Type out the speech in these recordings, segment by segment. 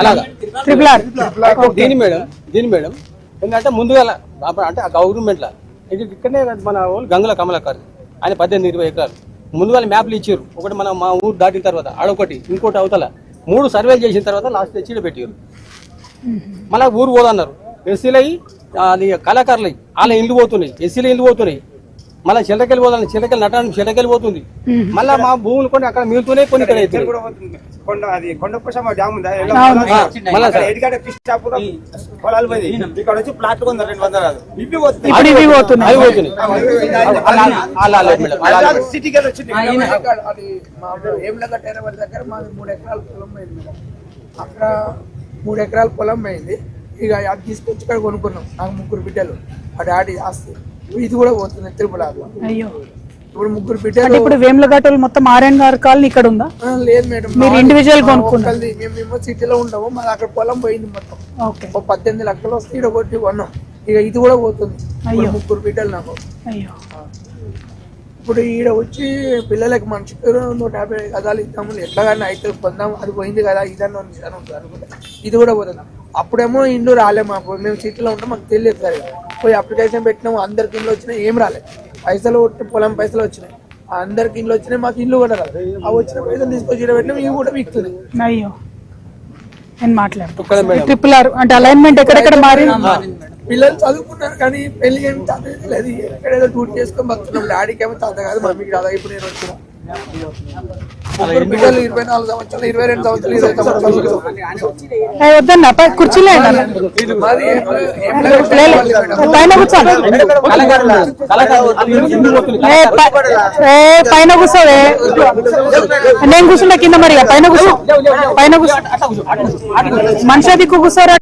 అలాగా. Triple R దీని madam దీని మేడం ఎందుకంటే ముందుగా అంటే ఆ గవర్నమెంట్ లా ఇది ఇక్కడనే మన వాళ్ళు గంగుల కమలాకర్. ఆయన పద్దెనిమిది ఇరవై ఎకరాలు. ముందుగా మ్యాప్లు ఇచ్చారు. ఒకటి మన మా ఊరు దాటిన తర్వాత ఆడొకటి ఇంకోటి అవతల. మూడు సర్వేలు చేసిన తర్వాత లాస్ట్ తెచ్చి పెట్టారు. మళ్ళా ఊరు పోదన్నారు. ఎస్సీలవి అది కళాకారులవి వాళ్ళ ఇల్లు పోతున్నాయి. ఎస్సీల ఇల్లు పోతున్నాయి. మళ్ళీ చిల్లకెళ్ళి పోదాం చిల్లకెళ్ళి నటానికి చిల్లకెళ్ళి పోతుంది మళ్ళీ మా భూములు కొన్ని అక్కడ మిగులుతూనే కొన్ని ఇక్కడ అక్కడ మేడం ఎకరాల పొలం పోయింది మేడం అక్కడ మూడు ఎకరాల పొలం పోయింది ఇక అది తీసుకొచ్చి ఇక్కడ కొనుక్కున్నాం నాకు ముగ్గురు బిడ్డలు ఆ డాడీ ఆస్తి ఇది కూడా పోతుంది తిరుపతిలో అయ్యో. ఇప్పుడు ముగ్గురు బిడ్డలు ఇప్పుడు వేములఘాటలు మొత్తం ఆర్ఎన్ గారి కాలనీ ఇక్కడ ఉందా? లేదు మేడం. మీరు కొనుక్కున్నారు. ఒక్కళ్ళది. మేము సిటీలో ఉంటాము మాది అక్కడ పొలం పోయింది మొత్తం. ఓకే. ఒక పద్దెనిమిది లక్షలు వస్తే ఇక్కడ కొట్టి కొన్నాం. ఇక ఇది కూడా పోతుంది. అయ్యో. ముగ్గురు బిడ్డలు నాకు. అయ్యో. ఇప్పుడు ఈడ వచ్చి పిల్లలకి మనిషికి నూట యాభై గదాలు ఇద్దాము ఎట్లాగైనా అయితే పొందాం అది పోయింది కదా ఇదన్నా ఉంది, ఇదన్నా అనుకుంటే. ఇది కూడా పోతుంది. అప్పుడేమో ఇండ్లు రాలే మాకు. మేము సిటీలో ఉంటాం మాకు తెలియదు సరే పోయి అప్లికేషన్ పెట్టినాము అందరికి ఇండ్లు వచ్చినాయి ఏం రాలే. పైసలు కొట్టి పొలం పైసలు వచ్చినాయి. ఆ అందరికి ఇండ్లు వచ్చినాయి మాకు ఇల్లు కూడా రాలేదు ఆ వచ్చిన పైసలు తీసుకొచ్చి ఈడ పెట్టినాం ఇవి కూడా మిగుతుంది అయ్యో. నేను మాట్లాడుతూ. ఇక్కడ మేడం. ట్రిపుల్ ఆర్ అంటే అలైన్మెంట్ ఎక్కడెక్కడ మారి పిల్లలు చదువుకున్నారు కానీ పెళ్ళి ఏమి తాత లేదు. ఎక్కడేదో టూర్ చేసుకొని బతున్నాం డాడీకి ఏమో కాదు మమ్మీకి రాదా ఇప్పుడు నేను వచ్చిన. ఇరవై నాలుగు సంవత్సరాలు రెండు సంవత్సరాలు సంవత్సరాలు కుర్చీలో పైన కూర్చోండి. పైన కూర్చోవే నేను కూర్చుంటా కింద మరి పైన కూర్చో. పైన కూర్చో. అట్లా కూర్చో, అట్లా కూర్చో, అట్లా కూర్చో. మనిషి దిక్కు కూర్చోరా.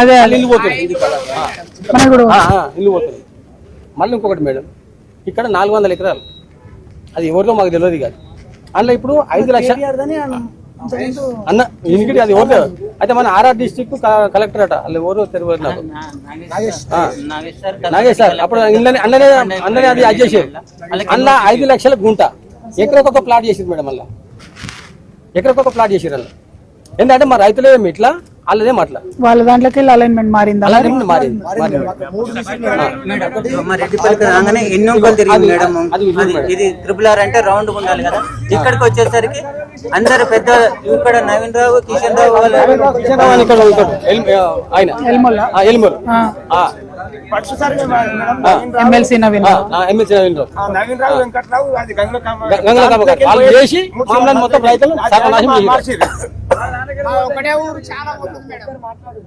అదే ఇల్లు పోతుంది. మళ్ళీ ఇంకొకటి మేడం ఇక్కడ నాలుగు వందల ఎకరాలు. అది ఎవరిదో మాకు తెలియదు కాదు అందులో ఇప్పుడు ఐదు లక్షలు అన్న ఇంటికి అది ఎవరిదో? అయితే మన ఆర్ఆర్ డిస్టిక్ కలెక్టర్ అట వాళ్ళు ఎవరో తెలియదు నాకు. నాగేష్ సార్. అప్పుడు అందులోనే అందులోనే అది అది చేసేది అందులో ఐదు లక్షల గుంట. ఎకరకొక ప్లాట్ చేసింది మేడం మళ్ళీ ఎకరకొక ప్లాట్ చేసిరు అందులో. ఎందుకంటే మా రైతులేమి ఇట్లా వాళ్ళదేం అట్లా వాళ్ళ దాంట్లోకి వెళ్ళి అలైన్మెంట్ మారిందా? అలానే మారింది రెడ్డిపల్లికి రాగానే ఎన్నో తిరిగింది మేడం. ఇది త్రిపుల్ ఆర్ అంటే రౌండ్ ఉండాలి కదా. ఇక్కడికి వచ్చేసరికి అందరు పెద్ద ఇక్కడ నవీన్ రావు కిషన్ రావు ఎమ్మెల్సీ నవీన్ రావు. ఆ, నవీన్ రావు. వెంకట్రావు చేసి మొత్తం రైతులు సర్వనాశనం చేశారు. మార్చిర్రు.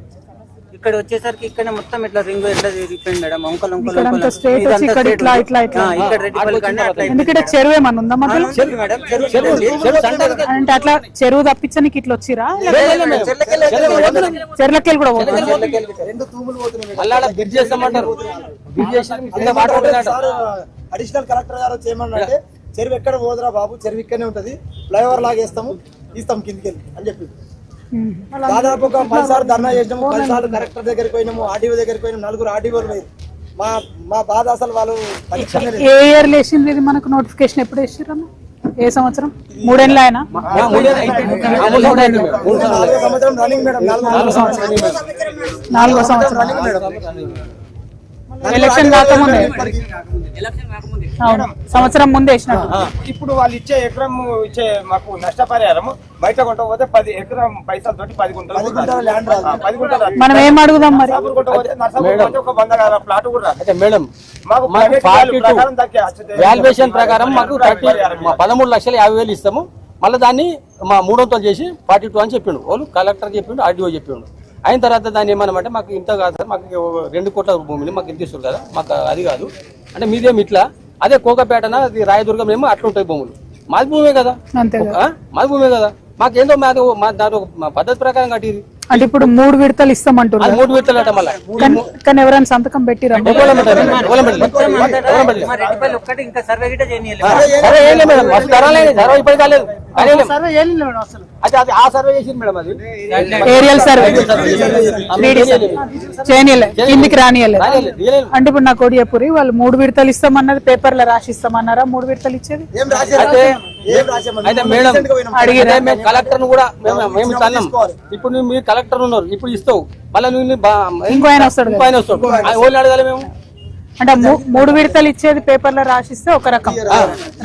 ఇక్కడ వచ్చేసరికి ఇక్కడ మొత్తం ఇట్లా రింగ్ ఎట్లా తిరిగిపోయింది మేడం. అంకల్ అంకల్ ఇక్కడంతా straight వచ్చి ఇక్కడ ఇట్లా, ఇట్లా, ఇట్లా. ఇక్కడ రెడ్డిపల్లి కంటే అట్లా ఎందుకంటే చెరువు ఏమన్నా ఉందా మధ్యలో చెరువు మేడం చెరువు చెరువు అంటే అట్లా చెరువు తప్పించడానికి ఇట్లా వచ్చిరా? చెర్లకెళ్ళి కూడా పోతుంది మళ్ళీ ఆడ బ్రిడ్జ్ చేస్తామంటారు. బ్రిడ్జ్ చేసి వాటర్ ఉంటుందంట. అడిషనల్ కలెక్టర్ గారు వచ్చి ఏమన్నారంటే చెరువు ఎక్కడ పోదురా బాబు చెరువు ఇక్కడనే ఉంటది. ఫ్లైఓవర్ లాగేస్తాము. ఇస్తాం కిందికి వెళ్ళి అని చెప్పి. దాదాపు ఒక పది సార్లు ధర్నా చేసినాము పది సార్లు కలెక్టర్ దగ్గరికి పోయినాము ఆర్డీఓ దగ్గరికి పోయినాము నలుగురు ఆర్డీఓలు పోయి. మా మా బాధ అసలు వాళ్ళు. ఏ ఇయర్ ఇది మనకు నోటిఫికేషన్ ఎప్పుడు వేసిరన్న ఏ సంవత్సరం? మూడేళ్ళ ఆయన? నాలుగో సంవత్సరం రన్నింగ్ మేడం. నాలుగో నాలుగు సంవత్సరం సంవత్సరాలు నాలుగో సంవత్సరం రన్నింగ్ మేడం ఎలక్షన్ కాకముందే. అవును సంవత్సరం ముందే వేసినట్టు ఇప్పుడు వాళ్ళు ఇచ్చే ఎకరం ఇచ్చే మాకు నష్టపరిహారం బయట కొంటపోతే పది ఎకరం పైసలు తోటి పది గుంటలు పది గుంటల. మనం ఏం అడుగుదాం మరి? ఒక వంద ప్లాట్ కూడా మేడం. మాకు వాల్యుయేషన్ ప్రకారం మాకు పదమూడు లక్షల యాభై వేలు ఇస్తాము. మళ్ళీ దాన్ని మా మూడొంతులు చేసి ఫార్టీ టూ అని చెప్పిండు. వాళ్ళు కలెక్టర్ చెప్పిండు ఆర్డీఓ చెప్పిండు. అయిన తర్వాత దాన్ని ఏమన్నామంటే మాకు ఇంత కాదు సార్ మాకు రెండు కోట్ల భూమిని మాకు ఇంత ఇస్తారు కదా మాకు అది కాదు. అంటే మీదేమి ఇట్లా? అదే కోకపేటన అది రాయదుర్గం ఏమో అట్లా ఉంటాయి భూములు. మాది భూమే కదా? మాది భూమే కదా. మాకేందో మాది మా దాని పద్ధతి ప్రకారం కట్టింది అంటే ఇప్పుడు మూడు విడతలు ఇస్తామంటున్నారు. మూడు విడతలు కానీ ఎవరైనా సంతకం అది ఏరియల్ సర్వే. చేయనియలే. కిందికి తీయలేదు. అంటే ఇప్పుడు నాకు ఒకటి చెప్పురి వాళ్ళు మూడు విడతలు ఇస్తామన్నది పేపర్లో రాసి ఇస్తామన్నారా మూడు విడతలు ఇచ్చేది? ఏం రాశారు అయితే మేడం Recent గా పోయినాం. అడిగితే మేము కలెక్టర్ను కూడా మేము ఇప్పుడు మీరు కలెక్టర్ ఉన్నారు. ఇప్పుడు ఇస్తావు. మళ్ళీ నువ్వు ఇంకో ఆయన వస్తాడు కదా. ఇంకో ఆయన వస్తాడు. ఆ ఓళ్ళు అడగాలి మేము? అంటే మూడు విడతలు ఇచ్చేది పేపర్లో రాసిస్తే ఒక రకం.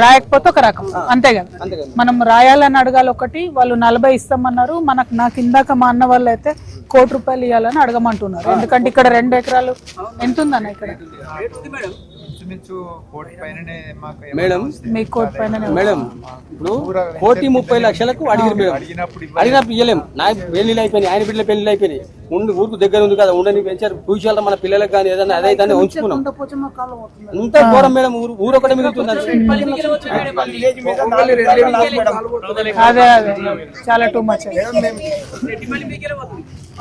రాయకపోతే ఒక రకం. అంతే కదా? అంతే కదా. మనం రాయాలని అడగాలి ఒకటి వాళ్ళు నలభై ఇస్తామన్నారు. మనకు నాకు ఇందాక మా అన్న వాళ్ళు అయితే కోటి రూపాయలు ఇవ్వాలని అడగమంటున్నారు. ఎందుకంటే ఇక్కడ రెండు ఎకరాలు. ఎంత ఉందన్న ఇక్కడ? ఇంచుమించు కోటి పైననే మాకు మేడం మీ కోటి పైన మేడం ఇప్పుడు కోటి ముప్పై లక్షలకు అడిగిరు మేడం. అడిగినప్పుడు అడిగినప్పుడు ఇవ్వలేం నా పెళ్ళిళ్ళు అయిపోయినాయి ఆయన బిడ్డల పెళ్ళిళ్ళు అయిపోయినాయి. ఉండి ఊరుకు దగ్గర ఉంది కదా ఉండని పెంచారు. ఫ్యూచర్లో మన పిల్లలకు కానీ ఏదైనా అదే దాన్ని ఉంచుకున్నాం. అంత ఘోరం మేడం ఊరు ఊరు ఒకటి మిగులుతుంది. అదే అదే చాలా టూ మచ్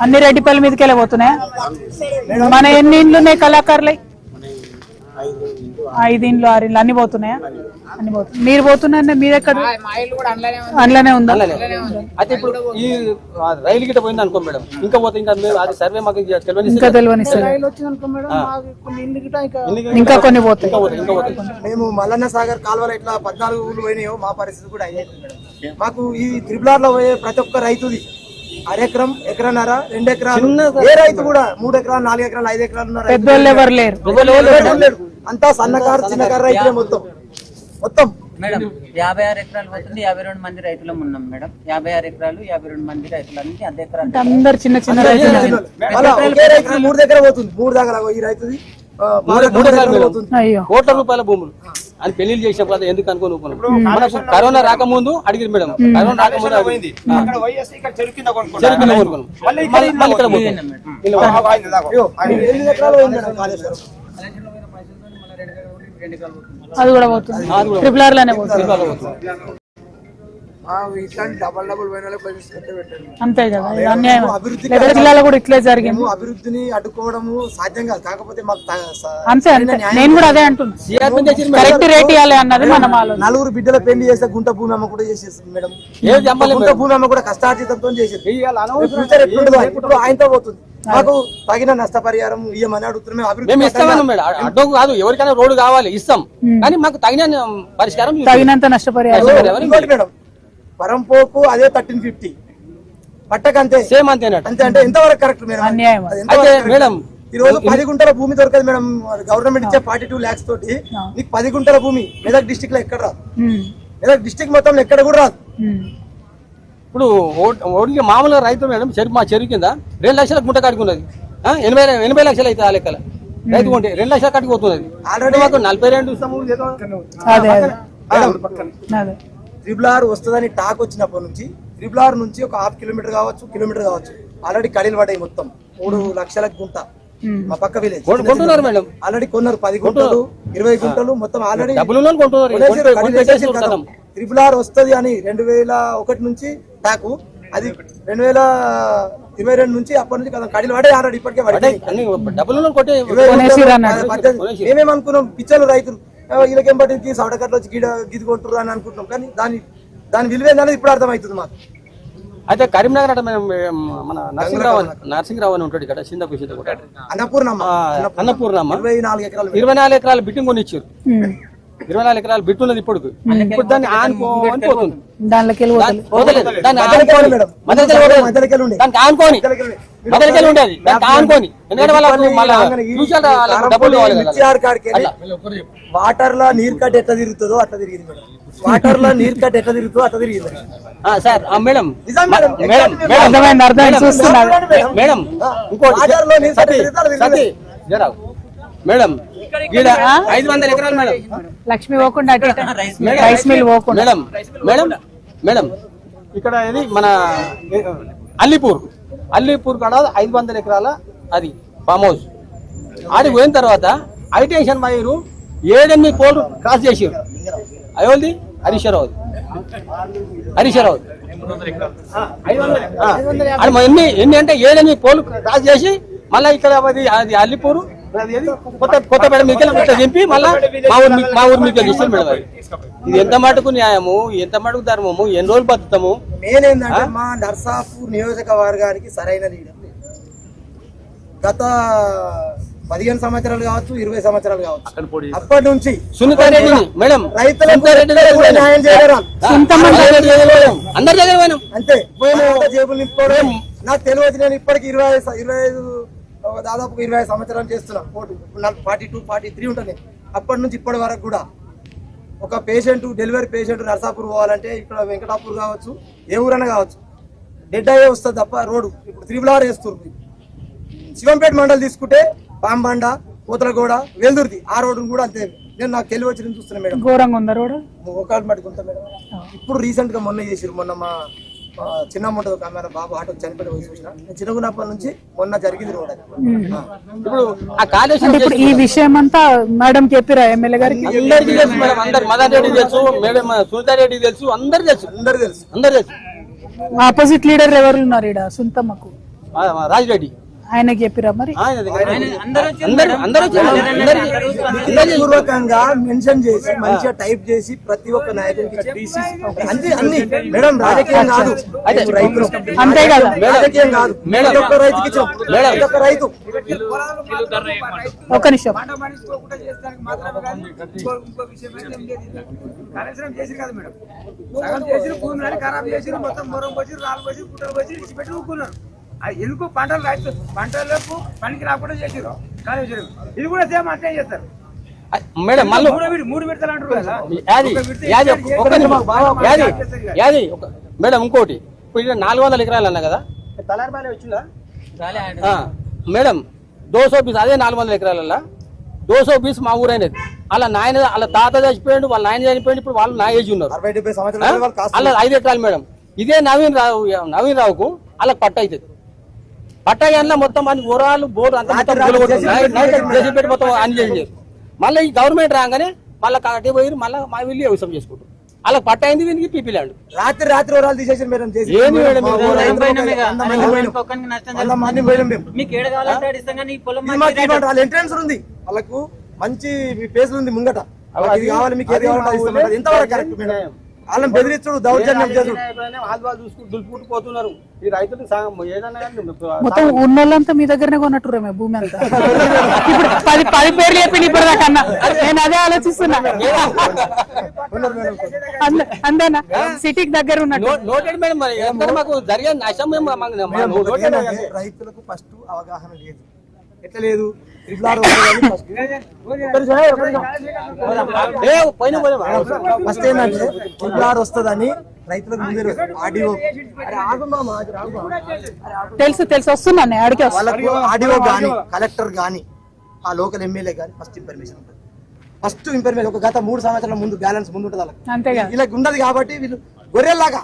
అన్ని రెడ్డిపల్లి మీదకి వెళ్ళిపోతున్నాయా మన ఎన్ని ఇండ్లు ఉన్నాయి కళాకారులై? ఐదు ఇండ్లు ఆరు ఇండ్లు అన్ని పోతున్నాయా? అన్ని పోతున్నాయి. మీరు పోతున్నారంటే మీరు ఎక్కడ? అందులోనే ఉందా. అయితే ఇప్పుడు ఈ రైలు గిట్ట పోయింది అనుకో మేడం. ఇంకా పోతే ఇంకా మేము అది సర్వే మాకు ఇంకా తెలియని ఇంకా తెలియని ఇంకా కొన్ని పోతాయి. ఇంకా పోతే ఇంకా పోతే మేము మల్లన్న సాగర్ కాలువలో ఇట్లా పద్నాలుగు ఊళ్ళు పోయినాయో మా పరిస్థితి కూడా అయ్యేది మేడం. మాకు ఈ త్రిపులార్లో పోయే ప్రతి ఒక్క రైతుది అరెకరం ఎకరన్నర రెండు ఎకరాలు ఏ రైతు కూడా మూడు ఎకరాలు నాలుగు ఎకరాలు ఐదు ఎకరాలు ఉన్న రైతు పెద్దోళ్ళు ఎవరు లేరు. అంతా సన్నకారు చిన్నకారు రైతులే మొత్తం. మొత్తం. మేడం యాభై ఆరు ఎకరాలు పోతుంది యాభై రెండు మంది రైతులం ఉన్నాం మేడం. యాభై ఆరు ఎకరాలు యాభై రెండు మంది రైతులన్నీ అర్ధ ఎకరాలు అందరు చిన్న చిన్న రైతులు. మూడు దగ్గర పోతుంది. మూడు దగ్గర ఈ రైతుది కోట్ల రూపాయల భూములు. అని పెళ్ళిళ్ళు చేసినప్పుడు అది ఎందుకు అనుకోను మనకు కరోనా రాకముందు అడిగింది మేడం. కరోనా రాకముందు చెరుకు కింద కొనుక్కున్నాం. అది కూడా పోతుంది. ట్రిపుల్ ఆర్లోనే పోతుంది. ఇట్లాంటి డబల్ డబల్ అంతే కదా అన్యాయం జిల్లాలో కూడా ఇట్లే జరిగింది. అభివృద్ధిని అడ్డుకోవడము సాధ్యం కాదు. కాకపోతే మాకు అంతే అంతే. నేను కూడా అదే అంటున్నా. సిఆర్పి చేసింది మేడం. కరెక్ట్ రేట్ ఇవ్వాలి అన్నది మనం నలుగురు బిడ్డల పెళ్ళి చేస్తే గుంట భూమి అమ్మ కూడా చేసేస్తుంది మేడం. గుంట. భూమి అమ్మ కూడా కష్టార్జితంతో చేసేది ఇప్పుడు ఆయనతో పోతుంది. మాకు తగిన నష్టపరిహారం ఇయ్యమని అడుగుతున్నాం మేము ఇస్తామన్నాం మేడం. అడ్డు కాదు ఎవరికైనా రోడ్డు కావాలి ఇస్తాం. కానీ మాకు తగిన పరిష్కారం. తగినంత నష్టపరిహారం. మేడం. పరంపోకు అదే థర్టీన్ ఫిఫ్టీ. పట్టకంతే. సేమ్ అంతేనట. అంతే అంటే ఎంతవరకు కరెక్ట్ మేడం? అన్యాయం అయితే? మేడం ఈ రోజు పది గుంటల భూమి దొరకదు మేడం గవర్నమెంట్ ఇచ్చే ఫార్టీ టూ లాక్స్ తోటి. నీకు పది గుంటల భూమి మెదక్ డిస్టిక్లో ఎక్కడ రాదు? మెదక్ డిస్టిక్ మొత్తం ఎక్కడ కూడా రాదు. ఇప్పుడు ఓన్లీ మామూలుగా రైతు మేడం చెరుకు మా చెరుకు కింద రెండు లక్షల గుంట కట్టుకున్నది. ఆ, ఎనభై ఎనభై లక్షలు అయితే ఆ లెక్కల. రైతు కొంటే రెండు లక్షలు కట్టుకుపోతున్నది. ఆల్రెడీ మాకు నలభై రెండు త్రిబుల్ ఆర్ వస్తుందని టాక్ వచ్చినప్పటి నుంచి త్రిబుల్ ఆర్ నుంచి ఒక హాఫ్ కిలోమీటర్ కావచ్చు కిలోమీటర్ కావచ్చు. ఆల్రెడీ కడీలు పడ్డాయి మొత్తం. మూడు లక్షల గుంట. మా పక్క విలేజ్ ఆల్రెడీ కొన్నారు. పది గుంటలు ఇరవై గుంటలు మొత్తం ఆల్రెడీ. త్రిబుల్ ఆర్ వస్తుంది అని రెండు వేల ఒకటి నుంచి టాకు. అది రెండు వేల ఇరవై రెండు నుంచి అప్పటి నుంచి కదా కడీలు పడే ఆల్రెడీ ఇప్పటికే పడ్డాయి. మేమేమనుకున్నాం పిచ్చలు రైతులు ఆ, వీళ్ళకేం పట్టింది? సౌడకట్లు వచ్చి గిడ గిది కొంటారు అని అనుకుంటున్నాం. కానీ దాని దాని విలువ ఏందనేది ఇప్పుడు అర్థమవుతుంది మాకు. అయితే కరీంనగర్ అంటే మన నరసింహరావు అని- నరసింహరావు అని ఉంటాడు ఇక్కడ చింతకు చింతకు అన్నపూర్ణమ్మ. అన్నపూర్ణమ్మ. ఇరవై నాలుగు ఎకరాలు ఇరవై నాలుగు ఎకరాలు బిట్టింగ్ కొని ఇచ్చారు. ఇరవై నాలుగు ఎకరాలు బిట్టు ఉన్నది ఇప్పుడు ఇప్పుడు దాన్ని ఆనుకోని పోతుంది. దాన్ని ఆనుకోని. దానికి ఆనుకోని. ఉండేది. ఎందుకంటే డబ్బులు వాటర్లో నీరు కట్ ఎట్లా తిరుగుతుందో అట్లా తిరిగింది మేడం. వాటర్లో నీరు కట్ ఎట్లా తిరుగుతుందో అట్లా తిరిగింది ఆ, సార్ ఆ, మేడం. నిజం మేడం. మేడం ఇంకోటి మేడం ఐదు వందల ఎకరాలు మేడం. లక్ష్మి పోకుండా. రైస్ మిల్ పోకుండా. మేడం మేడం మేడం ఇక్కడ ఇది మన అల్లిపూర్. అల్లీపూర్ కాడ ఐదు వందల ఎకరాల అది ఫామ్ హౌస్ ఆడికి పోయిన తర్వాత హైటెన్షన్ వైరు ఏడెనిమిది పోలు క్రాస్ చేసారు. అయోల్ది హరీశ్వరరావు హరీశ్వరరావు అది ఎన్ని ఎన్ని అంటే ఏడెనిమిది పోలు క్రాస్ చేసి మళ్ళీ ఇక్కడ అది అది అల్లిపూరు కొత్త కొత్తపేట మీకు ఇట్లా దింపి మళ్ళీ మా ఊరు మీ- ఊరు మీకు ఇస్తారు మేడం ఇది ఎంత మటుకు న్యాయము? ఎంత మటుకు ధర్మము? ఎన్ని రోజులు బతుకుతాము? మెయిన్ ఏంటంటే మా నర్సాపూర్ నియోజకవర్గానికి సరైన లీడర్. గత పదిహేను సంవత్సరాలు కావచ్చు ఇరవై సంవత్సరాలు కావచ్చు. అప్పటి నుంచి సునీత రెడ్డిని మేడం. రైతులకు న్యాయం చేయలేరు అందరి దగ్గర అంతే. పోయిన. జేబులు నింపుకోవడం. నాకు తెలియదు నేను ఇప్పటికి ఇరవై ఇరవై ఐదు దాదాపు ఇరవై ఐదు సంవత్సరాలు చేస్తున్నా. కోర్టు నాకు ఫార్టీ టూ ఫార్టీ త్రీ ఉంటాను అప్పటి నుంచి ఇప్పటి వరకు కూడా ఒక పేషెంట్ డెలివరీ పేషెంట్ నర్సాపూర్ పోవాలంటే ఇక్కడ వెంకటాపూర్ కావచ్చు ఏ ఊరైనా కావచ్చు. డెడ్ అయ్యే వస్తుంది తప్ప రోడ్డు ఇప్పుడు త్రిబుల్ ఆర్ వేస్తుంది శివంపేట మండలి తీసుకుంటే పాంబండ పూతలగూడ వెల్దుర్తి ఆ రోడ్డు కూడా అంతే. నేను నాకు తెలివి వచ్చి చూస్తున్నా మేడం. ఘోరంగా ఉందా రోడ్ ఒకటి మట్టుకుంటా మేడం. ఇప్పుడు రీసెంట్గా మొన్న చేసిరు మొన్న మా చిన్న ఉంటుంది ఒక ఆమె బాబు ఆటో చనిపోయిన వయసు చూసిన నేను చిన్నగున్నప్పటి నుంచి మొన్న జరిగింది రోడ్ అది. ఆ. ఇప్పుడు ఆ కాళేశ్వరం ఇప్పుడు ఈ విషయం అంతా మేడం చెప్పిరా ఎమ్మెల్యే గారికి? అందరికి తెలుసు మేడం. అందరు మదన్ రెడ్డి తెలుసు మేడం సునీత రెడ్డి తెలుసు అందరు తెలుసు. అందరు తెలుసు. అందరు తెలుసు. ఆపోజిట్ లీడర్ ఎవరు ఉన్నారు ఇక్కడ సుంతమ్మకు. ఆ, మా రాజ్ రెడ్డి ఆయనకి చెప్పిరా మరి? ఆయన పూర్వకంగా మెన్షన్ చేసి మంచిగా టైప్ చేసి ప్రతి ఒక్క నాయకుడికి అంతే అన్ని మేడం రాజకీయం కాదు. ఇప్పుడు రైతులు. అంతే కదా రాజకీయం కాదు. మేడం. ప్రతి ఒక్క రైతుకి ఇచ్చాం. మేడం. ప్రతి ఒక్క రైతు. ఒక నిమిషం. చేసిరు మొత్తం మొరం పోసిరు రాళ్ళు పోసి పుట్టలు పోసి ఇచ్చిపెట్టి ఊరుకున్నారు. ఎందుకు పంటలు రైతు పంటలకు పనికి రాకుండా చేసిరు కాళేశ్వరం ఇది కూడా సేమ్ అట్లే చేస్తారు. మేడం మళ్ళీ విడతలు అంటారు ఇంకోటి. ఇప్పుడు నాలుగు వందల ఎకరాలు అన్నా కదా? వచ్చిందా? మేడం దోసో పీస్ అదే నాలుగు వందల ఎకరాలల్లో? దోసో పీస్ మా ఊరైనది. అలా నాయన అలా తాత చచ్చిపోయాడు వాళ్ళ నాయన చనిపోయాడు ఇప్పుడు వాళ్ళు నా ఏజ్ ఉన్నారు. అలా ఐదు ఎకరాలు మేడం. ఇదే నవీన్ రావు నవీన్ రావుకు అలా పట్ట అవుతుంది. పట్ట అన్న మొత్తం అన్ని ఊరాలు బోర్డు అంతా పెట్టి మొత్తం అన్ని చేసి మళ్ళీ ఈ గవర్నమెంట్ రాగానే మళ్ళీ కాటి పోయి మళ్ళీ మా వీళ్ళు వ్యవసాయం చేసుకుంటారు? అలా పట్ట అయింది దీనికి పీపీ ల్యాండ్ రాత్రి రాత్రి వరాలు తీసేసి మేడం చేసి మా ఎంట్రన్స్ ఉంది. వాళ్ళకు మంచి పేసులు ఉంది ముంగట. కావాలి మీకు ఏది మేడం. ఎంతవరకు కరెక్ట్ మేడం. వాళ్ళని బెదిరించుడు దౌర్జన్యం చేసుడు ఈ రైతులు మొత్తం ఉన్నోళ్ళంతా మీ దగ్గరనే కొన్నట్టురేమే భూమి అంతా? ఇప్పుడు పది పది పేర్లు చెప్పి ఇప్పుడు దాకా అన్న నేను అదే ఆలోచిస్తున్నా. అంద- అందేనా? సిటీకి దగ్గర ఉన్నట్టు. నోటెడ్ మేడం మరి. ఎంత మాకు జరిగే నష్టం రైతులకు ఫస్ట్ అవగాహన లేదు. ఎట్లా లేదు? ఫస్ట్ ఏంటంటే ట్రిపుల్ ఆర్ వస్తుందని రైతులకు ముందే ఆడియో. తెలుసు తెలుసు వస్తున్నాను ఆడికి వాళ్ళకు ఆడియో గాని కలెక్టర్ గాని ఆ లోకల్ ఎమ్మెల్యే గాని ఫస్ట్ ఇన్ఫర్మేషన్ ఉంటుంది. ఫస్ట్ ఇన్ఫర్మేషన్ ఒక గత మూడు సంవత్సరాల ముందు బ్యాలెన్స్ ముందు ఉంటుంది వాళ్ళకి. అంతేగా. వీళ్ళకి ఉండదు కాబట్టి వీళ్ళు గొర్రెల్లాగా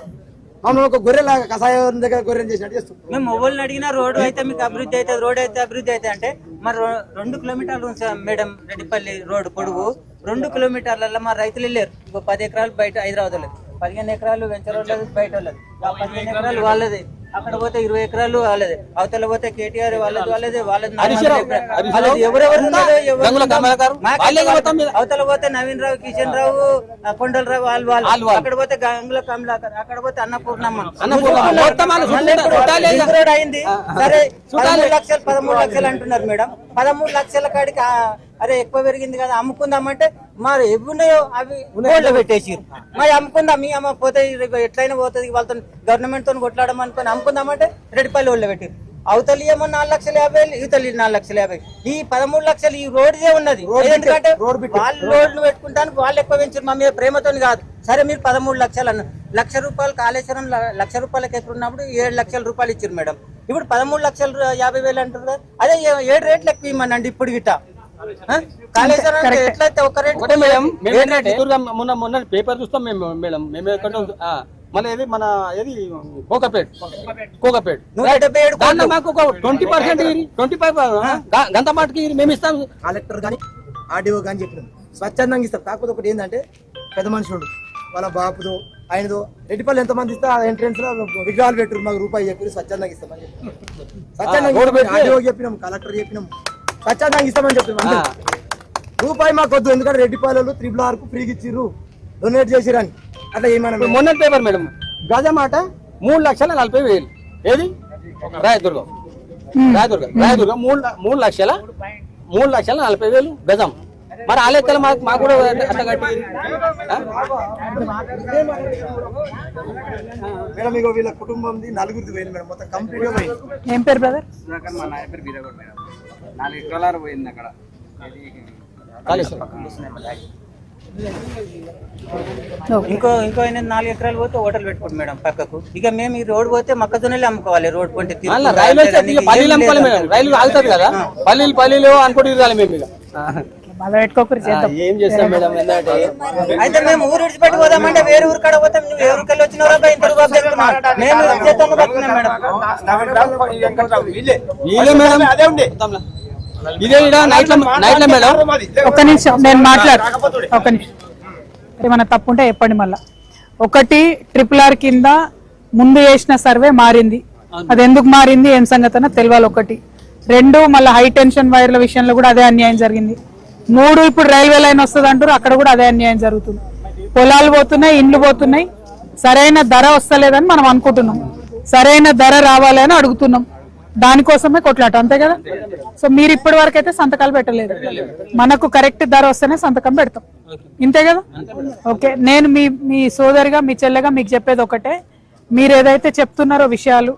మమ్మల్ని ఒక గొర్రెలాగా కషాయం దగ్గర గొర్రెని చేసినట్టు మేము మొబైల్ అడిగినా రోడ్డు అయితే మీకు అభివృద్ధి అవుతుంది రోడ్ అయితే అభివృద్ధి అవుతుంది అంటే మరి రెండు కిలోమీటర్లు ఉంది సార్ మేడం రెడ్డిపల్లి రోడ్డు పొడుగు. రెండు కిలోమీటర్లలో మా రైతులు వెళ్ళారు ఇంకో పది ఎకరాలు బయట హైదరాబాద్ వాళ్ళది పదిహేను ఎకరాలు వెంచర్ వాళ్ళది బయట వాళ్ళది పదిహేను ఎకరాలు వాళ్ళది. అక్కడ పోతే ఇరవై ఎకరాలు వాళ్ళది. అవతల పోతే కేటీఆర్ వాళ్ళది వాళ్ళది. వాళ్ళది. వాళ్ళది ఎవరెవరు. అవతల పోతే నవీన్ రావు కిషన్ రావు ఆ కొండలరావు వాళ్ళు వాళ్ళు. అక్కడ పోతే గంగుల కమలాకర్ అక్కడ పోతే అన్నపూర్ణమ్మ అయింది. సరే. పదమూడు లక్షలు పదమూడు లక్షలు అంటున్నారు మేడం. పదమూడు లక్షల కాడికి అరే ఎక్కువ పెరిగింది కదా అమ్ముకుందామంటే మరి ఎవి ఉన్నాయో అవి గోల్డ్ పెట్టేసి మరి అమ్ముకుందాం మీ అమ్మ పోతే ఎట్లయినా పోతుంది వాళ్ళతో గవర్నమెంట్తో కొట్లాడడం అనుకుని అమ్ముకుందామంటే రెడ్డిపల్లి వాళ్ళు పెట్టి అవతలి ఏమో నాలుగు లక్షల యాభై ఇవతలి నాలుగు లక్షల యాభై. ఈ పదమూడు లక్షలు ఈ రోడ్దే ఉన్నది. ఎందుకంటే. వాళ్ళు రోడ్లు పెట్టుకుంటానికి వాళ్ళు ఎక్కువ పెంచారు మా మీద ప్రేమతో కాదు. సరే మీరు పదమూడు లక్షలు అన్న లక్ష రూపాయలు కాళేశ్వరం లక్ష రూపాయలకి ఎక్కడ ఉన్నప్పుడు ఏడు లక్షల రూపాయలు ఇచ్చారు మేడం. ఇప్పుడు పదమూడు లక్షలు యాభై వేలు అంటారు అదే ఏడు రేట్లు ఎక్కువ ఇమ్మనండి ఇప్పుడు గిట్ట. మొన్న మొన్న పేపర్ చూస్తాం మేము మేడం. మేము ఎక్కడ ఆ, మన ఏది మన ఏది? కోకపేట్. కోకపేట్. దాంట్లో. మాకు ఒక ట్వంటీ పర్సెంట్ ట్వంటీ ఫైవ్ గంత మాటకి మేము ఇస్తాం. కలెక్టర్ కానీ ఆర్డీఓ కానీ చెప్పినాం స్వచ్ఛందంగా ఇస్తాం కాకపోతే ఒకటి ఏంటంటే పెద్ద మనుషుడు వాళ్ళ బాపుతో ఆయనదో రెడ్డిపల్లి ఎంతమంది ఇస్తే ఆ ఎంట్రెన్స్లో విగ్రహాలు పెట్టారు మాకు రూపాయి చెప్పి స్వచ్ఛందంగా ఇస్తామని చెప్పి స్వచ్ఛందంగా ఆర్డీఓ చెప్పినాం కలెక్టర్ చెప్పినాం. స్వచ్ఛందంగా ఇస్తామని చెప్పినాం అంతే. రూపాయి మాకు వద్దు ఎందుకంటే రెడ్డిపాలెలు త్రిబుల్ ఆర్కు ఫ్రీగా ఇచ్చిర్రు. డొనేట్ చేసిరని. అట్లా ఏమైనా మొన్న పేపర్ మేడం. గజమాట మూడు లక్షల నలభై వేలు. ఏది? రాయదుర్గం. రాయదుర్గం. రాయదుర్గం మూడు మూడు లక్షల మూడు లక్షల నలభై వేలు గజం. మరి ఆ లెక్కలు మాకు మాకు కూడా అట్లా కట్టి? మేడం వీళ్ళ కుటుంబంది నలుగురిది పోయింది మేడం మొత్తం కంప్లీట్గా పోయింది. ఏం పేరు బ్రదర్ మా నాయ పేరు మేడం. నాలుగు ఎకరాలు పోయింది అక్కడ. ఇంకో ఇంకో ఆయన నాలుగు ఎకరాలు పోతే హోటల్ పెట్టుకోండి మేడం పక్కకు. ఇక మేము ఈ రోడ్ పోతే మొక్కజొన్నలే అమ్ముకోవాలి రోడ్ కొంటే మళ్ళా రైలు పల్లీలు అమ్ముకోవాలి మేడం. ఆగుతుంది కదా? పల్లీలు పల్లీలు అనుకుంటే మేము ఇక. బాధ పెట్టుకోకరు ఆ, చేద్దాం. ఏం చేస్తాం మేడం అయితే మేము ఊరు విడిచిపెట్టి పోదామంటే వేరే ఊరు కాడ పోతాం. నువ్వు ఏ ఊరికెళ్ళి వచ్చినారా ఇంత రూపాయలు చెప్తున్నావు మేము మేడం. వీళ్ళే. మేడం. మొత్తంలో. ఇదే మేడం? ఒక్క నిమిషం నేను మాట్లాడు ఒక్క నిమిషం. ఏమైనా తప్పు ఉంటే చెప్పండి మళ్ళా. ఒకటి ట్రిపుల్ ఆర్ కింద ముందు చేసిన సర్వే మారింది. అది ఎందుకు మారింది? ఏం సంగతి అన్న తెలియాలి ఒకటి. రెండు మళ్ళీ హై టెన్షన్ వైర్ల విషయంలో కూడా అదే అన్యాయం జరిగింది. మూడు ఇప్పుడు రైల్వే లైన్ వస్తుంది అంటారు అక్కడ కూడా అదే అన్యాయం జరుగుతుంది. పొలాలు పోతున్నాయి ఇండ్లు పోతున్నాయి. సరైన ధర వస్తలేదని మనం అనుకుంటున్నాం. సరైన ధర రావాలి అని అడుగుతున్నాం. దానికోసమే కొట్లాట అంతే కదా? సో మీరు ఇప్పటి వరకు అయితే సంతకాలు పెట్టలేదు. మనకు కరెక్ట్ ధర వస్తేనే సంతకం పెడతాం. ఇంతే కదా? ఓకే నేను మీ మీ సోదరిగా మీ చెల్లెగా మీకు చెప్పేది ఒకటే. మీరు ఏదైతే చెప్తున్నారో విషయాలు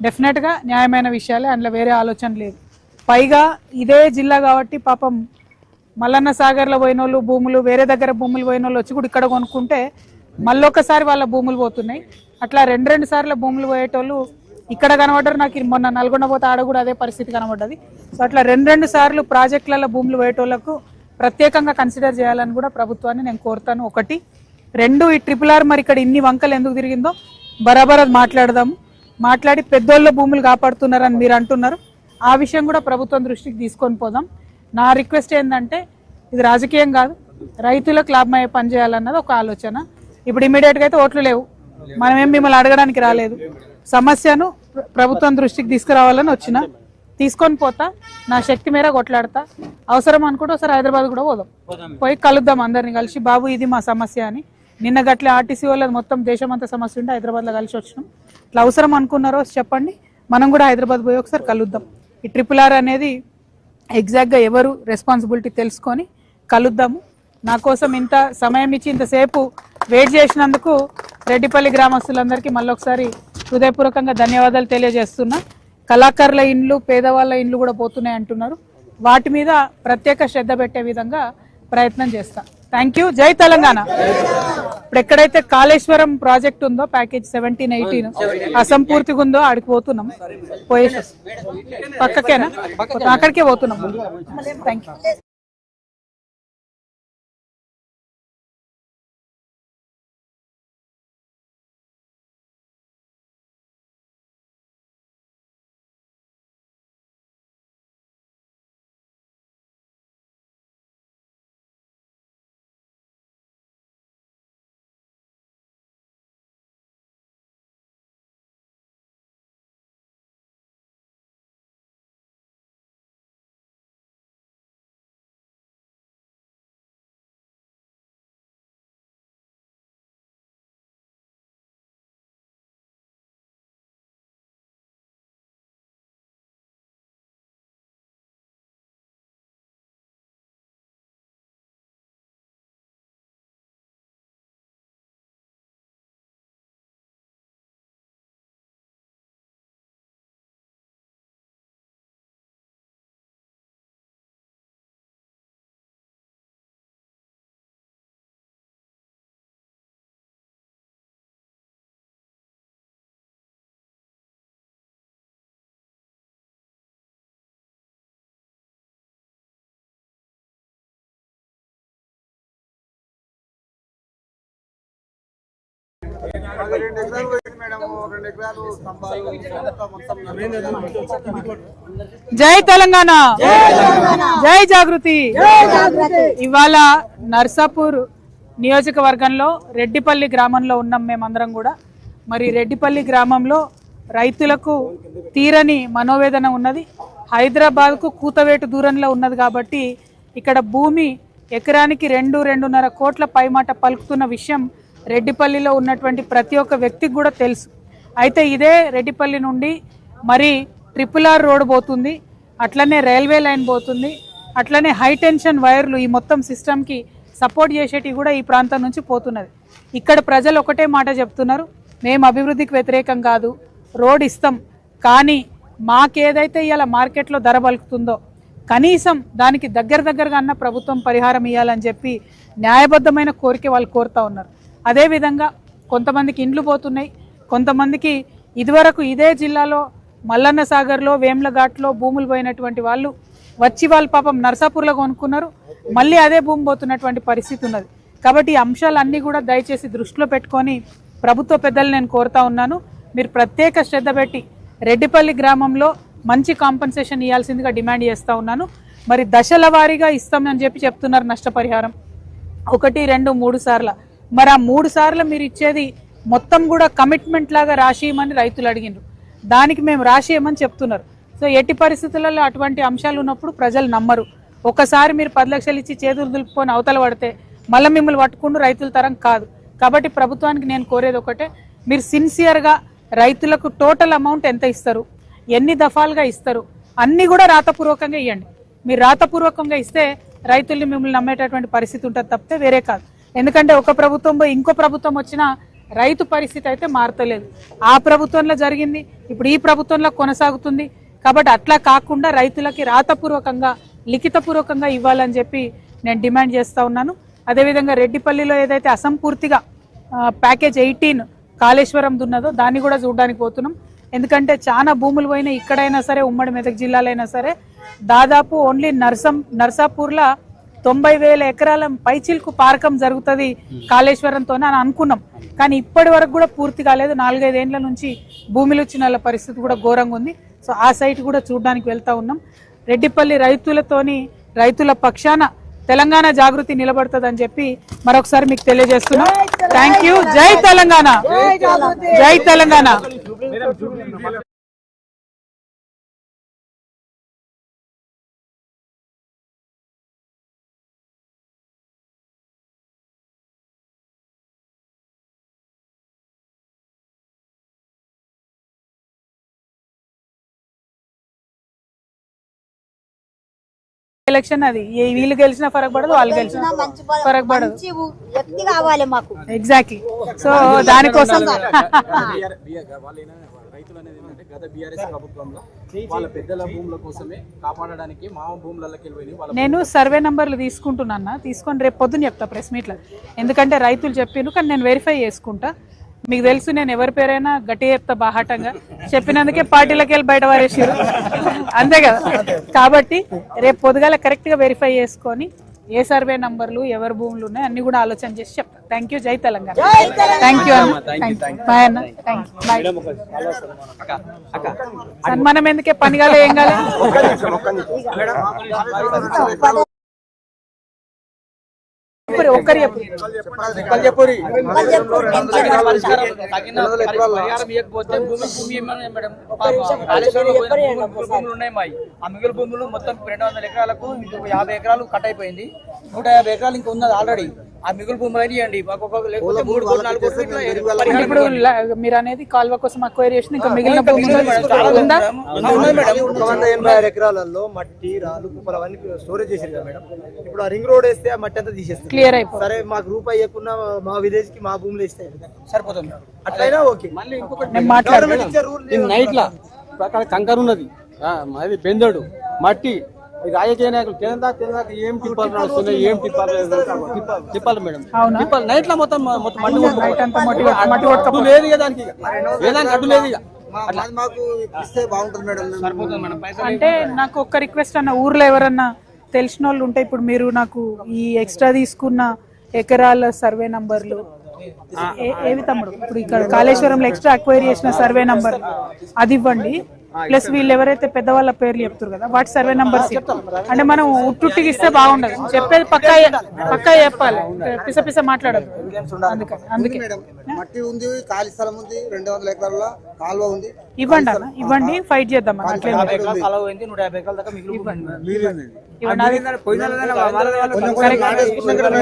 డెఫినెట్గా న్యాయమైన విషయాలే అందులో వేరే ఆలోచన లేదు. పైగా ఇదే జిల్లా కాబట్టి పాపం మల్లన్న సాగర్లో పోయిన వాళ్ళు భూములు వేరే దగ్గర భూములు పోయిన వాళ్ళు వచ్చి కూడా ఇక్కడ కొనుక్కుంటే మళ్ళొకసారి వాళ్ళ భూములు పోతున్నాయి. అట్లా రెండు రెండు సార్లు భూములు పోయేటోళ్ళు ఇక్కడ కనబడ్డారు నాకు మొన్న నల్గొండ పోతే ఆడ కూడా అదే పరిస్థితి కనబడ్డది. సో అట్లా రెండు రెండు సార్లు ప్రాజెక్టులలో భూములు వేయటోళ్ళకు ప్రత్యేకంగా కన్సిడర్ చేయాలని కూడా ప్రభుత్వాన్ని నేను కోరుతాను. ఒకటి రెండు ఈ ట్రిపుల్ ఆర్ మరి ఇక్కడ ఇన్ని వంకలు ఎందుకు తిరిగిందో బరాబర్ అది మాట్లాడదాము. మాట్లాడి పెద్దోళ్ళ భూములు కాపాడుతున్నారని మీరు అంటున్నారు. ఆ విషయం కూడా ప్రభుత్వం దృష్టికి తీసుకొని పోదాం. నా రిక్వెస్ట్ ఏంటంటే ఇది రాజకీయం కాదు రైతులకు లాభమయ్యే పని చేయాలన్నది ఒక ఆలోచన. ఇప్పుడు ఇమీడియట్గా అయితే ఓట్లు లేవు. మనం ఏం మిమ్మల్ని అడగడానికి రాలేదు. సమస్యను ప్ర- ప్రభుత్వం దృష్టికి తీసుకురావాలని వచ్చిన. తీసుకొని పోతా నా శక్తి మేర కొట్లాడతా. అవసరం అనుకుంటే ఒకసారి హైదరాబాద్ కూడా పోదాం. పోయి కలుద్దాం అందరిని కలిసి. బాబు ఇది మా సమస్య అని. నిన్న గట్ల ఆర్టీసీ వాళ్ళది మొత్తం దేశం అంతా సమస్య ఉంటే హైదరాబాద్లో కలిసి వచ్చినాం. ఇట్లా అవసరం అనుకున్నారో చెప్పండి. మనం కూడా హైదరాబాద్ పోయి ఒకసారి కలుద్దాం. ఈ ట్రిపుల్ ఆర్ అనేది ఎగ్జాక్ట్గా ఎవరు రెస్పాన్సిబిలిటీ తెలుసుకొని కలుద్దాము. నా కోసం ఇంత సమయం ఇచ్చి ఇంతసేపు వెయిట్ చేసినందుకు రెడ్డిపల్లి గ్రామస్తులందరికీ మళ్ళొకసారి హృదయపూర్వకంగా ధన్యవాదాలు తెలియజేస్తున్నా. కళాకారుల ఇండ్లు పేదవాళ్ళ ఇండ్లు కూడా పోతున్నాయి అంటున్నారు. వాటి మీద ప్రత్యేక శ్రద్ధ పెట్టే విధంగా ప్రయత్నం చేస్తా. థ్యాంక్ యూ జై తెలంగాణ. ఇప్పుడు ఎక్కడైతే కాళేశ్వరం ప్రాజెక్ట్ ఉందో ప్యాకేజ్ సెవెంటీన్ ఎయిటీన్ అసంపూర్తిగా ఉందో ఆడికి పోతున్నాం. పోయేసి పక్కకేనా? అక్కడికే పోతున్నాం. థ్యాంక్ యూ జై తెలంగాణ. జై జాగృతి. ఇవాళ నర్సాపూర్ నియోజకవర్గంలో రెడ్డిపల్లి గ్రామంలో ఉన్నాం మేమందరం కూడా. మరి రెడ్డిపల్లి గ్రామంలో రైతులకు తీరని మనోవేదన ఉన్నది. హైదరాబాద్కు కూతవేటు దూరంలో ఉన్నది కాబట్టి ఇక్కడ భూమి ఎకరానికి రెండు రెండున్నర కోట్ల పైమాట పలుకుతున్న విషయం రెడ్డిపల్లిలో ఉన్నటువంటి ప్రతి ఒక్క వ్యక్తికి కూడా తెలుసు. అయితే ఇదే రెడ్డిపల్లి నుండి మరి ట్రిపుల్ ఆర్ రోడ్ పోతుంది అట్లనే రైల్వే లైన్ పోతుంది అట్లనే హై టెన్షన్ వైర్లు ఈ మొత్తం సిస్టమ్కి సపోర్ట్ చేసేటివి కూడా ఈ ప్రాంతం నుంచి పోతున్నది. ఇక్కడ ప్రజలు ఒకటే మాట చెప్తున్నారు మేము అభివృద్ధికి వ్యతిరేకం కాదు రోడ్ ఇస్తాం కానీ మాకేదైతే ఇలా మార్కెట్లో ధర పలుకుతుందో కనీసం దానికి దగ్గర దగ్గరగా అన్న ప్రభుత్వం పరిహారం ఇవ్వాలని చెప్పి న్యాయబద్ధమైన కోరిక వాళ్ళు కోరుతా ఉన్నారు. అదేవిధంగా కొంతమందికి ఇండ్లు పోతున్నాయి. కొంతమందికి ఇదివరకు ఇదే జిల్లాలో మల్లన్న సాగర్లో వేమ్లఘాట్లో భూములు పోయినటువంటి వాళ్ళు వచ్చి వాళ్ళు పాపం నర్సాపూర్లో కొనుక్కున్నారు. మళ్ళీ అదే భూమి పోతున్నటువంటి పరిస్థితి ఉన్నది. కాబట్టి ఈ అంశాలన్నీ కూడా దయచేసి దృష్టిలో పెట్టుకొని ప్రభుత్వ పెద్దలు నేను కోరుతా ఉన్నాను. మీరు ప్రత్యేక శ్రద్ధ పెట్టి రెడ్డిపల్లి గ్రామంలో మంచి కాంపన్సేషన్ ఇవ్వాల్సిందిగా డిమాండ్ చేస్తూ ఉన్నాను. మరి దశల వారీగా ఇస్తామని చెప్పి చెప్తున్నారు నష్టపరిహారం. ఒకటి రెండు మూడు సార్ల. మరి ఆ మూడు సార్లు మీరు ఇచ్చేది మొత్తం కూడా కమిట్మెంట్ లాగా రాసియమని రైతులు అడిగినారు. దానికి మేము రాసియమని చెప్తున్నారు. సో ఎట్టి పరిస్థితులలో అటువంటి అంశాలు ఉన్నప్పుడు ప్రజలు నమ్మరు. ఒకసారి మీరు పది లక్షలు ఇచ్చి చేతులు దులుపుకొని అవతల పడితే మళ్ళీ మిమ్మల్ని పట్టుకుంటూ రైతుల తరం కాదు. కాబట్టి ప్రభుత్వానికి నేను కోరేది ఒకటే మీరు సిన్సియర్గా రైతులకు టోటల్ అమౌంట్ ఎంత ఇస్తారు? ఎన్ని దఫాలుగా ఇస్తారు? అన్నీ కూడా రాతపూర్వకంగా ఇవ్వండి మీరు రాతపూర్వకంగా ఇస్తే రైతుల్ని మిమ్మల్ని నమ్మేటటువంటి పరిస్థితి ఉంటుంది తప్పితే వేరే కాదు. ఎందుకంటే ఒక ప్రభుత్వం ఇంకో ప్రభుత్వం వచ్చినా రైతు పరిస్థితి అయితే మారతలేదు. ఆ ప్రభుత్వంలో జరిగింది ఇప్పుడు ఈ ప్రభుత్వంలో కొనసాగుతుంది. కాబట్టి అట్లా కాకుండా రైతులకి రాతపూర్వకంగా లిఖితపూర్వకంగా ఇవ్వాలని చెప్పి నేను డిమాండ్ చేస్తూ ఉన్నాను. అదేవిధంగా రెడ్డిపల్లిలో ఏదైతే అసంపూర్తిగా ప్యాకేజ్ ఎయిటీన్ కాళేశ్వరం దున్నదో దాన్ని కూడా చూడడానికి పోతున్నాం. ఎందుకంటే చాలా భూములు పోయినా ఇక్కడైనా సరే ఉమ్మడి మెదక్ జిల్లాలైనా సరే. దాదాపు ఓన్లీ నర్సం నర్సాపూర్లో తొంభై వేల ఎకరాల పైచిల్కు పారకం జరుగుతుంది కాళేశ్వరంతో అని అనుకున్నాం. కానీ ఇప్పటి వరకు కూడా పూర్తి కాలేదు. నాలుగైదేండ్ల నుంచి భూమిలు వచ్చిన వాళ్ళ పరిస్థితి కూడా ఘోరంగా ఉంది. సో ఆ సైట్ కూడా చూడడానికి వెళ్తా ఉన్నాం. రెడ్డిపల్లి రైతులతోని రైతుల పక్షాన తెలంగాణ జాగృతి నిలబడుతుందని చెప్పి మరొకసారి మీకు తెలియజేస్తున్నాం. థ్యాంక్ యూ జై తెలంగాణ. జై తెలంగాణ. ఎలక్షన్ అది. ఏ వీళ్ళు గెలిచినా ఫరక్ పడదు వాళ్ళు గెలిచినా ఫరక్ పడదు వ్యక్తి కావాలి మాకు. ఎగ్జాక్ట్లీ సో దానికోసం రైతులు అనేది ఏంటంటే గత బీఆర్ఎస్ ప్రభుత్వంలో వాళ్ళ పెద్దల భూముల కోసమే కాపాడడానికి మా భూములకి వెళ్ళి వాళ్ళ నేను సర్వే నంబర్లు తీసుకుంటున్నా తీసుకొని రేపు పొద్దున చెప్తా ప్రెస్ మీట్లో ఎందుకంటే రైతులు చెప్పిండ్రు కానీ నేను వెరిఫై చేసుకుంటా. మీకు తెలుసు నేను ఎవరి పేరైనా గట్టి చెప్తా బాహాటంగా. చెప్పినందుకే పార్టీలకి వెళ్ళి బయట వారేసారు అంతే కదా? కాబట్టి రేపు పొద్దుగాల కరెక్ట్గా వెరిఫై చేసుకొని ఏ సర్వే నంబర్లు ఎవరి భూములు ఉన్నాయి అన్ని కూడా ఆలోచన చేసి చెప్తా. థ్యాంక్ యూ జై తెలంగాణ. థ్యాంక్ యూ అన్న. థ్యాంక్ యూ బాయ్ అన్న. థ్యాంక్ యూ బాయ్ సన్మానం ఎందుకే? పని కాలే ఏం కాలే ఉన్నాయి మాయి ఆ మిగిలిన భూములు మొత్తం రెండు వందల ఎకరాలకు యాభై ఎకరాలు కట్ అయిపోయింది నూట యాభై ఎకరాలు ఇంకా ఉన్నది ఆల్రెడీ ఆ మిగులు భూములు అని ఇవ్వండి ఇప్పుడు మీరు అనేది కాల్వ కోసం అక్వైర్ చేసిన ఇంకా మిగిలిన మేడం ఎకరాలలో మట్టి రాళ్ళు కుప్పలు అవన్నీ స్టోరేజ్ చేసారు కదా మేడం. ఇప్పుడు ఆ రింగ్ రోడ్ వేస్తే ఆ మట్టి అంతా తీసేస్తారు క్లియర్ సరే మాకు రూపాయి ఇవ్వకుండా మా విలేజ్కి మా భూములు ఇస్తే సరిపోతుంది. అట్లయినా ఓకే. మళ్ళీ ఇంకొకటి ఈ నైట్లా అక్కడ కంకర ఉన్నది. అది బెందడు మట్టి రాజకీయ నాయకులు తెలంగాణ తెలంగాణ ఏం తిప్పాలు నడుస్తున్నాయి ఏం తిప్పాలి తిప్పాలి- మేడం. అవునా? తిప్పాలి. నైట్లా మొత్తం మొత్తం మట్టి నైట్ అడ్డు లేదు ఇక దానికి ఇక. ఏ దానికి అడ్డు లేదు ఇక. మాకు ఇస్తే బాగుంటుంది మేడం. సరిపోతుంది మేడం. పైసలు అంటే నాకు ఒక్క రిక్వెస్ట్ అన్న ఊర్లో ఎవరన్నా తెలిసిన వాళ్ళు ఉంటే ఇప్పుడు మీరు నాకు ఈ ఎక్స్ట్రా తీసుకున్న ఎకరాల సర్వే నంబర్లు ఏవి తమ్ముడు? ఇప్పుడు ఇక్కడ కాళేశ్వరంలో ఎక్స్ట్రా అక్వైరీ చేసిన సర్వే నంబర్ అది ఇవ్వండి. ప్లస్ వీళ్ళు ఎవరైతే పెద్దవాళ్ళ పేర్లు చెప్తారు కదా వాటి సర్వే నంబర్స్ అంటే మనం ఉట్టుట్టికి ఇస్తే బాగుండదు. చెప్పేది పక్కా పక్కా చెప్పాలి. పిస పిస మాట్లాడదు. అందుకని అందుకే. మట్టి ఉంది ఖాళీ స్థలం ఉంది రెండు వందల ఎకరాల కాలువ ఉంది. ఇవ్వండి ఇవ్వండి ఫైట్ చేద్దాం అట్లే నూట యాభై ఎకరాల దాకా ఇవ్వండి.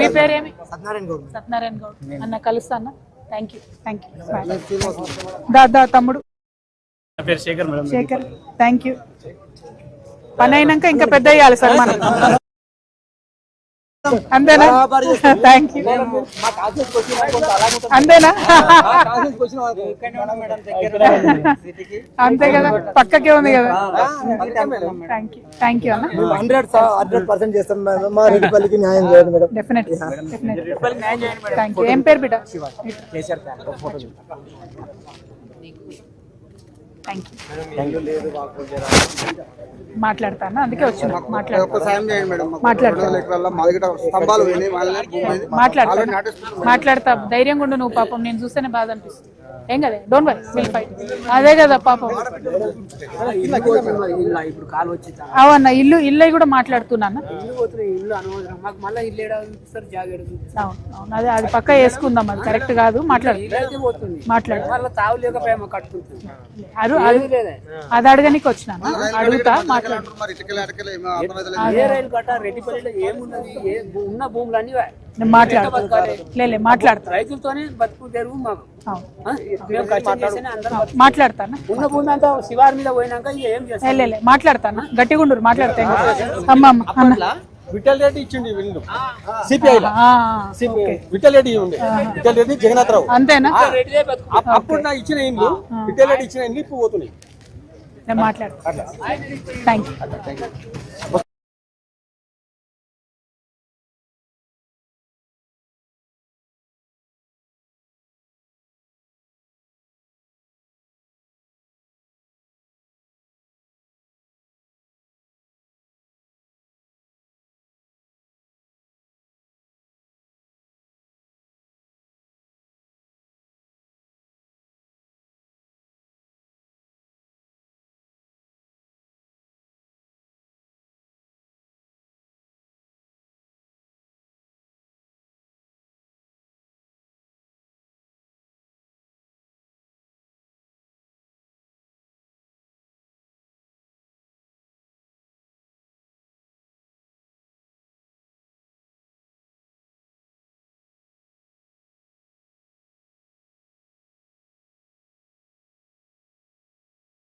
మీ పేరేమి? సత్యనారాయణ గౌడ్. అన్న కలుస్తా అన్న. థ్యాంక్ యూ థ్యాంక్ యూ దా దా తమ్ముడు. నా పేరు Shekhar madam. Shekhar. Thank you పని అయినాక ఇంకా పెద్ద అయ్యాలి సార్ మనం. అంతేనా? థ్యాంక్ యూ అంతేనా? అంతే కదా? పక్కకే ఉంది కదా? థ్యాంక్ యూ థ్యాంక్ యూ అన్న. హండ్రెడ్ హండ్రెడ్ పర్సెంట్ చేస్తాం మేడం. మా రెడ్డిపల్లికి న్యాయం చేయండి మేడం. డెఫినెట్ థ్యాంక్ యూ ఏం పేరు బిడ్డ? థ్యాంక్ యూ మాట్లాడతాను? అందుకే వచ్చాను. మాట్లాడతాను? మాట్లాడతాను. మాట్లాడతా మాట్లాడతా. ధైర్యంగా ఉండు నువ్వు పాపం. నేను చూస్తేనే బాధ అనిపిస్తుంది. ఏం కదా? డోంట్ వరీ విల్ ఫైట్ అదే కదా పాపం. ఇప్పుడు కాలు వచ్చి అవన్న ఇల్లు ఇల్లు కూడా మాట్లాడుతున్నాను చూపిస్తారు అవును అదే అది పక్క వేసుకుందాం అది కరెక్ట్ కాదు. మాట్లాడు. మాట్లాడు. అది అది అది అడగనికి వచ్చినాను. అడుగుతా మాట్లాడు. మరి ఇటుకలే అటకలే ఏమో అర్థమైతలేదు. ఏ రైలు కట్ట రెడ్డిపల్లిలో ఏమున్నది ఏ భూ- ఉన్న భూములు అన్ని నేను మాట్లాడతా. లేలే మాట్లాడతా. రైతులతోనే బతుకు తెరువు మాకు. మాట్లాడతానా? ఉన్న భూమి అంతా శివారి మీద పోయినాక ఏం చేస్తాం? లేలే మాట్లాడతానా? గట్టిగా ఉండరు మాట్లాడతా. ఏం కాదు. అమ్మ. అమ్మ అన్న విఠల్ రెడ్డి ఇచ్చిండి వీళ్ళు. సిపిఐ ఆ, ఆ, ఓకే. విఠల్ రెడ్డి ఉండే విఠల్ రెడ్డి జగన్నాథ్ రావు అంతేనా అప్పుడు నా ఇచ్చిన ఇండ్లు విఠల్ రెడ్డి ఇచ్చిన ఇండ్లు ఇప్పుడు పోతున్నాయి. నేను మాట్లాడతా. Thank you